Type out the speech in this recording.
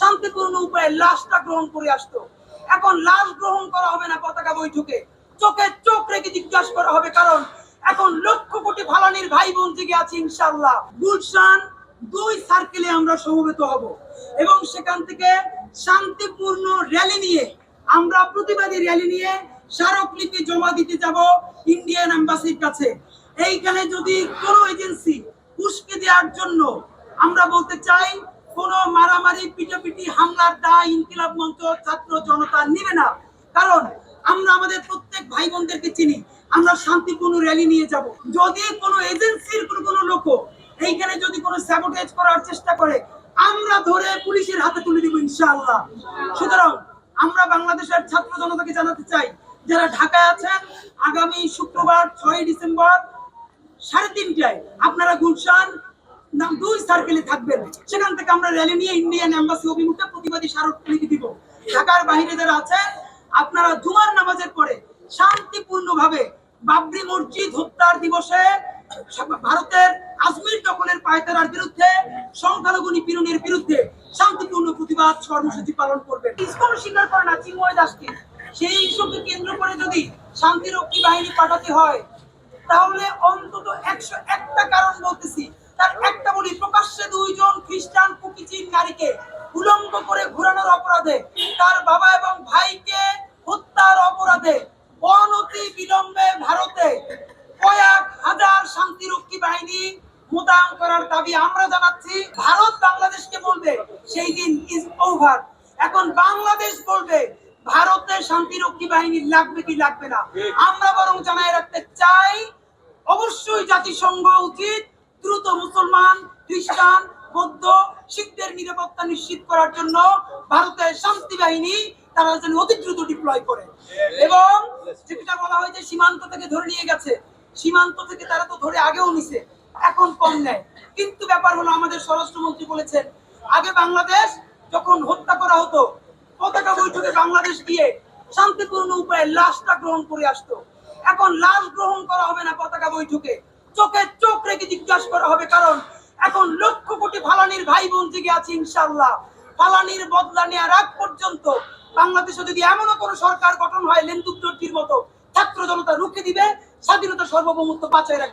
শান্তিপূর্ণ উপায়ে লাশটা গ্রহণ করে আসতো। এখন লাশ গ্রহণ করা হবে না পতাকা বৈঠকে। চোখে চোখ রেখে জিজ্ঞাসা করা হবে, কারণ এখন লক্ষ কোটি ফালানির ভাই বোন জেগে আছে ইনশাল্লাহ গুলশান দুই সার্কেলে আমরা সমবেত হব এবং সেখান থেকে শান্তিপূর্ণ র্যালি নিয়ে, আমরা প্রতিবাদী র্যালি নিয়ে স্মারকলিপি জমা দিতে যাব ইন্ডিয়ান এম্বাসির কাছে। এইখানে যদি কোনো এজেন্সি উস্কে দেওয়ার জন্য আমরা বলতে চাই কোনো মারামারি, পিটাপিটি, হামলার দায় ইনকিলাব মঞ্চ, ছাত্র জনতা নেবে না। কারণ আমরা আমাদের প্রত্যেক ভাই বোনদেরকে চিনি, আমরা শান্তিপূর্ণ র্যালি নিয়ে যাব। যদি কোনো এজেন্সির কোনো কোনো লোক এইখানে যদি কোনো স্যাবোটেজ করার চেষ্টা করে, আমরা ধরে পুলিশের হাতে তুলে দিব ইনশাআল্লাহ। সুতরাং আমরা বাংলাদেশের ছাত্র জনতাকে জানাতে চাই, যারা ঢাকায় আছেন, আগামী শুক্রবার ছয় ডিসেম্বর, সাড়ে তিনটায় আপনারা গুলশান নাম দুই সার্কেলে থাকবেন। সেখান থেকে আমরা র্যালি নিয়ে ইন্ডিয়ান এম্বাসি অভিমুখে প্রতিবাদী স্মারকলিপি দিব। ঢাকার বাইরে যারা আছেন আপনারা জুমার নামাজের পরে শান্তিপূর্ণভাবে বাবরি মসজিদ হত্যার দিবসে ভারতের আজমির দখলের পায়তারার বিরুদ্ধে, সংখ্যালঘু নিপীড়নের বিরুদ্ধে শান্তিপূর্ণ প্রতিবাদ কর্মসূচি পালন করবেন। ইসকন স্বীকার করে না, চিন্ময় দাসকে। সেই ইস্যুকে কেন্দ্র করে যদি শান্তিরক্ষী বাহিনী পাঠাতে হয়, তাহলে অন্তত একশো একটা কারণ বলতেছি তার একটা বলি প্রকাশ্যে দুইজন কুকিচিন নারীকে উলঙ্গ করে ঘোরানোর অপরাধে, তার বাবা এবং ভাইকে হত্যার অপরাধে অনতি বিলম্বে ভারতে কয়েক হাজার শান্তিরক্ষী বাহিনী মোতায়েন করার দাবি আমরা জানাচ্ছি। ভারত বাংলাদেশকে বলবে, সেই দিন ইজ ওভার এখন বাংলাদেশ বলবে, ভারতে শান্তিরক্ষী বাহিনী লাগবে কি লাগবে না? আমরা বরং জানাই রাখতে চাই, অবশ্যই জাতিসংঘ উচিত দ্রুত মুসলমান, খ্রিস্টান বৌদ্ধ শিখদের নিরাপত্তা নিশ্চিত করার জন্য ভারতের শান্তি বাহিনী তারা যেন অতি দ্রুত ডিপ্লয় করে। এবং যেটা বলা সীমান্ত থেকে ধরে নিয়ে গেছে। সীমান্ত থেকে তারা তো ধরে আগেও নিছে, এখন কম নেয়। কিন্তু ব্যাপার হলো আমাদের স্বরাষ্ট্রমন্ত্রী বলেছেন, আগে বাংলাদেশ যখন হত্যা করা হতো, পতাকা বৈঠকে বাংলাদেশ গিয়ে শান্তিপূর্ণ উপায়ে লাশটা গ্রহণ করে আসতো। এখন লাশ গ্রহণ করা হবে না পতাকা বৈঠকে। চোখে চোখ রেখে জিজ্ঞাসা করা হবে, কারণ এখন লক্ষ কোটি ফালানির ভাই বোন জেগে আছে ইনশাল্লাহ ফালানির বদলা নেওয়ার আগ পর্যন্ত বাংলাদেশে যদি এমনও কোনো সরকার গঠন হয় লেন্দুক মতো, ছাত্র জনতা রুখে দিবে, স্বাধীনতা সর্বভৌমত্ব বাঁচায় রাখবে।